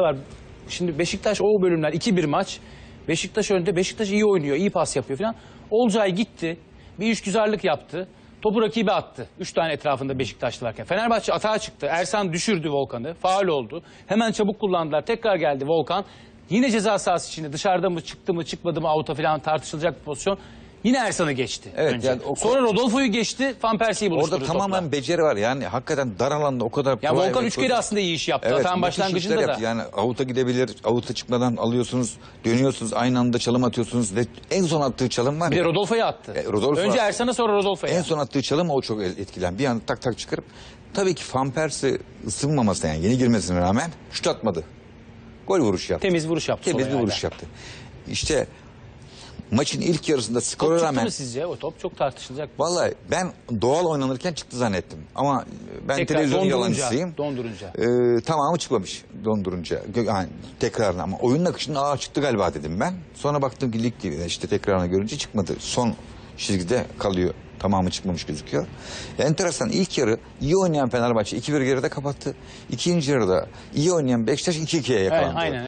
var. Şimdi Beşiktaş o bölümler 2-1 maç. Beşiktaş önde. Beşiktaş iyi oynuyor, iyi pas yapıyor falan. Olcay gitti. Bir üçgüzarlık yaptı. Topu rakibe attı. Üç tane etrafında Beşiktaşlı varken. Fenerbahçe atağa çıktı. Ersan düşürdü Volkan'ı. Faul oldu. Hemen çabuk kullandılar. Tekrar geldi Volkan. Yine ceza sahası içinde dışarıda mı çıktı mı çıkmadı mı avuta falan tartışılacak bir pozisyon. Yine Ersan'ı geçti. Evet, önce. yani o- Sonra Rodolfo'yu geçti. Van Persie'yi buluşturdu. Orada tamamen topla. beceri var. Yani hakikaten dar alanda o kadar Ya kolay Volkan ve üç kere aslında iyi iş yaptı. Evet, müthiş başlangıcında da. yaptı. Yani avuta gidebilir. Avuta çıkmadan alıyorsunuz, dönüyorsunuz, aynı anda çalım atıyorsunuz ve en son attığı çalım var Bir de ya. Rodolfo'yu attı. E, Rodolfo Önce. Ersan'a sonra Rodolfo'ya. En son attığı çalım o çok etkilen. Bir anda tak tak çıkarıp tabii ki Van Persie ısınmamasına yani yeni girmesine rağmen şut atmadı. Gol vuruşu yaptı. Temiz vuruş yaptı. Temiz bir vuruş yaptı. İşte maçın ilk yarısında Top skora çıktı rağmen mı sizce? O top çok tartışılacak. Vallahi ben doğal oynanırken çıktı zannettim. Ama ben Tekrar televizyon dondurunca, yalancısıyım. dondurunca. Ee, tamamı çıkmamış dondurunca. Yani tekrarına ama oyunun akışında aa çıktı galiba dedim ben. Sonra baktım ki Lig işte tekrarını görünce çıkmadı. Son çizgide kalıyor. Tamamı çıkmamış gözüküyor. Enteresan ilk yarı iyi oynayan Fenerbahçe 2-1 geride kapattı. İkinci yarıda iyi oynayan Beşiktaş 2-2'ye yakalandı. aynen.